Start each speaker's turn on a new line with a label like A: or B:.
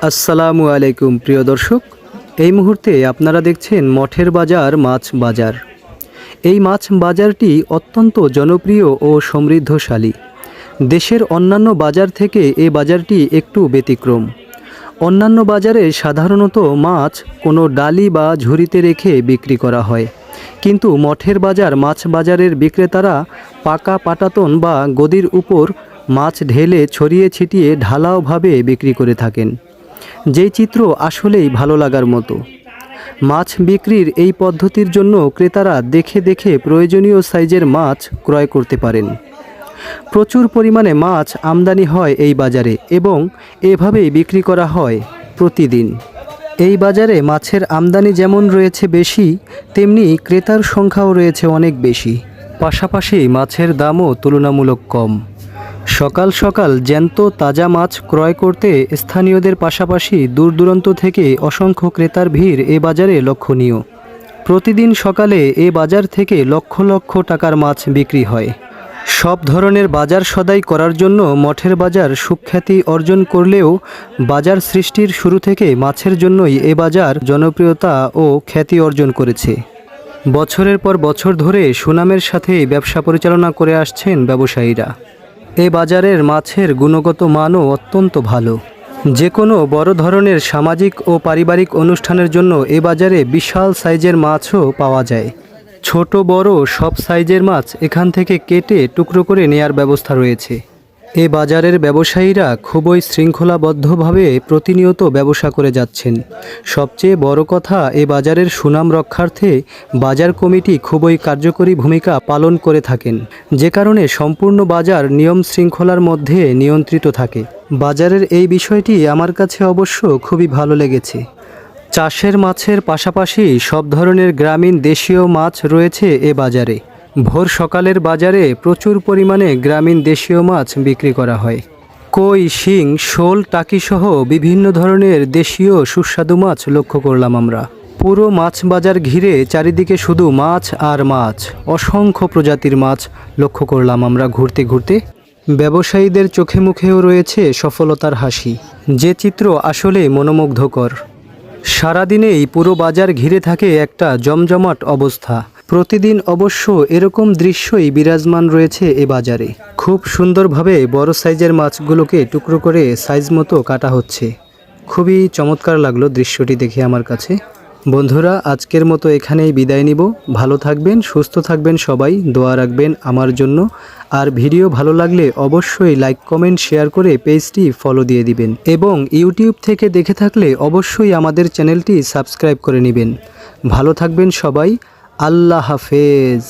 A: আসসালামু আলাইকুম, প্রিয় দর্শক। এই মুহূর্তে আপনারা দেখছেন মঠের বাজার, মাছ বাজার। এই মাছ বাজারটি অত্যন্ত জনপ্রিয় ও সমৃদ্ধশালী। দেশের অন্যান্য বাজার থেকে এ বাজারটি একটু ব্যতিক্রম। অন্যান্য বাজারে সাধারণত মাছ কোনো ডালি বা ঝুড়িতে রেখে বিক্রি করা হয়। কিন্তু মঠের বাজার, মাছ বাজারের বিক্রেতারা পাকা পাটাতন বা গদির উপর মাছ ঢেলে ছড়িয়ে ছিটিয়ে ঢালাওভাবে বিক্রি করে থাকেন। যেই চিত্র আসলেই ভালো লাগার মতো। মাছ বিক্রির এই পদ্ধতির জন্য ক্রেতারা দেখে দেখে প্রয়োজনীয় সাইজের মাছ ক্রয় করতে পারেন। প্রচুর পরিমাণে মাছ আমদানি হয় এই বাজারে এবং এভাবেই বিক্রি করা হয় প্রতিদিন। এই বাজারে মাছের আমদানি যেমন রয়েছে বেশি, তেমনি ক্রেতার সংখ্যাও রয়েছে অনেক বেশি। পাশাপাশি মাছের দামও তুলনামূলক কম। সকাল সকাল জ্যান্ত তাজা মাছ ক্রয় করতে স্থানীয়দের পাশাপাশি দূর দূরান্ত থেকে অসংখ্য ক্রেতার ভিড় এ বাজারে লক্ষণীয়। প্রতিদিন সকালে এ বাজার থেকে লক্ষ লক্ষ টাকার মাছ বিক্রি হয়। সব ধরনের বাজার সদাই করার জন্য মঠের বাজার সুখ্যাতি অর্জন করলেও বাজার সৃষ্টির শুরু থেকে মাছের জন্যই এ বাজার জনপ্রিয়তা ও খ্যাতি অর্জন করেছে। বছরের পর বছর ধরে সুনামের সাথে ব্যবসা পরিচালনা করে আসছেন ব্যবসায়ীরা। এ বাজারের মাছের গুণগত মানও অত্যন্ত ভালো। যে কোনো বড় ধরনের সামাজিক ও পারিবারিক অনুষ্ঠানের জন্য এ বাজারে বিশাল সাইজের মাছও পাওয়া যায়। ছোট, বড় সব সাইজের মাছ এখান থেকে কেটে টুকরো করে নেয়ার ব্যবস্থা রয়েছে। এ বাজারের ব্যবসায়ীরা খুবই শৃঙ্খলাবদ্ধভাবে প্রতিনিয়ত ব্যবসা করে যাচ্ছেন। সবচেয়ে বড় কথা, এ বাজারের সুনাম রক্ষার্থে বাজার কমিটি খুবই কার্যকরী ভূমিকা পালন করে থাকেন। যে কারণে সম্পূর্ণ বাজার নিয়ম শৃঙ্খলার মধ্যে নিয়ন্ত্রিত থাকে। বাজারের এই বিষয়টি আমার কাছে অবশ্য খুবই ভালো লেগেছে। চাষের মাছের পাশাপাশি সব ধরনের গ্রামীণ দেশীয় মাছ রয়েছে এ বাজারে। ভোর সকালের বাজারে প্রচুর পরিমাণে গ্রামীণ দেশীয় মাছ বিক্রি করা হয়। কই, শিং, শোল টাকিসহ বিভিন্ন ধরনের দেশীয় সুস্বাদু মাছ লক্ষ্য করলাম আমরা। পুরো মাছ বাজার ঘিরে চারিদিকে শুধু মাছ আর মাছ, অসংখ্য প্রজাতির মাছ লক্ষ্য করলাম আমরা ঘুরতে ঘুরতে। ব্যবসায়ীদের চোখে মুখেও রয়েছে সফলতার হাসি। যে চিত্র আসলে মনোমুগ্ধকর। সারাদিনেই পুরো বাজার ঘিরে থাকে একটা জমজমাট অবস্থা। প্রতিদিন অবশ্য এরকম দৃশ্যই বিরাজমান রয়েছে এ বাজারে। খুব সুন্দরভাবে বড় সাইজের মাছগুলোকে টুকরো করে সাইজ মতো কাটা হচ্ছে। খুবই চমৎকার লাগল দৃশ্যটি দেখে আমার কাছে। বন্ধুরা, আজকের মতো এখানেই বিদায় নিব। ভালো থাকবেন, সুস্থ থাকবেন সবাই, দোয়া রাখবেন আমার জন্য। আর ভিডিও ভালো লাগলে অবশ্যই লাইক, কমেন্ট, শেয়ার করে পেজটি ফলো দিয়ে দিবেন। এবং ইউটিউব থেকে দেখে থাকলে অবশ্যই আমাদের চ্যানেলটি সাবস্ক্রাইব করে নেবেন। ভালো থাকবেন সবাই, আল্লাহ হাফেজ।